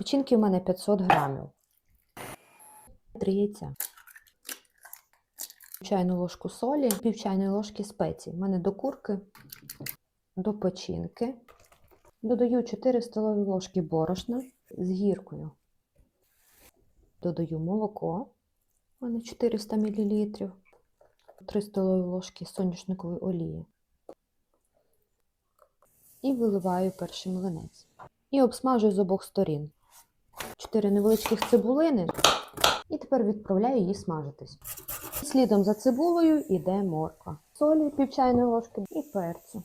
Печінки у мене 500 грамів. Три. Чайну ложку солі, пів чайної ложки спецій. У мене до курки, до печінки. Додаю 4 столові ложки борошна з гіркою. Додаю молоко. У мене 400 мл. 3 столові ложки соняшникової олії. І виливаю перший млинець. І обсмажую з обох сторін. 4 невеличких цибулини. І тепер відправляю її смажитись. Слідом за цибулею йде морква. Солі пів чайної ложки і перцю.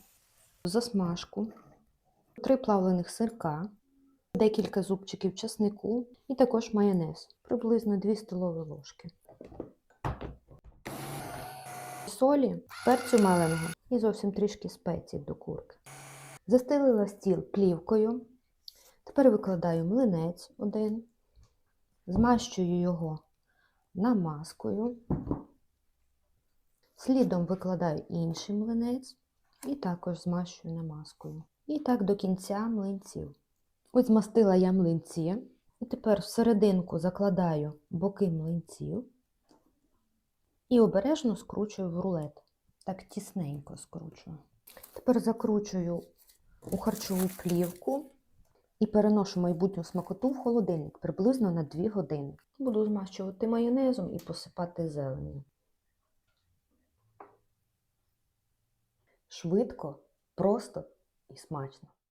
Засмажку. 3 плавлених сирка, декілька зубчиків часнику і також майонез. Приблизно 2 столові ложки. Солі, перцю маленого і зовсім трішки спецій до курки. Застелила стіл плівкою. Тепер викладаю млинець один, змащую його намазкою. Слідом викладаю інший млинець і також змащую намазкою. І так до кінця млинців. Ось змастила я млинці. І тепер всерединку закладаю боки млинців і обережно скручую в рулет. Так тісненько скручую. Тепер закручую у харчову плівку і переношу майбутню смакоту в холодильник приблизно на 2 години. Буду змащувати майонезом і посипати зеленню. Швидко, просто і смачно.